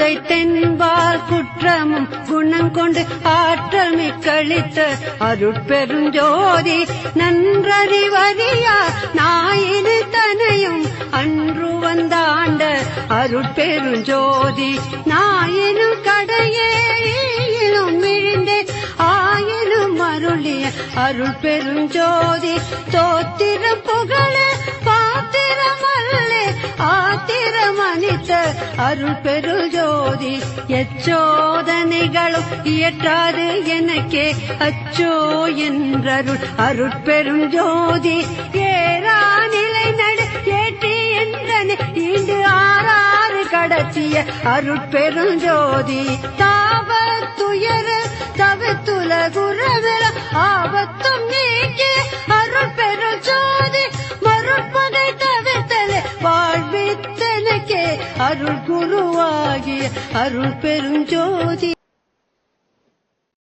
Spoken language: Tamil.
புதைத்தென்பால் குற்றமும் குணம் கொண்டு ஆற்றல் மிக்களித்த அருட்பெருஞ்சோதி நன்றறிவறியா நாயினு தனையும் அன்று வந்தாண்ட அருட்பெருஞ்சோதி நாயினும் கடையேயிலும் மிழிந்தே ஆயினும் அருளிய அருள் பெருஞ்சோதி தோத்திரம் புகழ ஆத்திரம் அருள் பெரு ஜோதி எச்சோதனைகளும் இயற்றாது எனக்கே. அச்சோ என்றருள் அருட்பெருஞ்சோதி ஏறா நிலை நடு ஏற்றி என்றனை. ஈண்டு ஆறாறு கடத்திய அருட்பெருஞ்சோதி தாப துயர தவித்துல ஆப அருள் குருவாகிய அருள் பெருஞ்சோதி.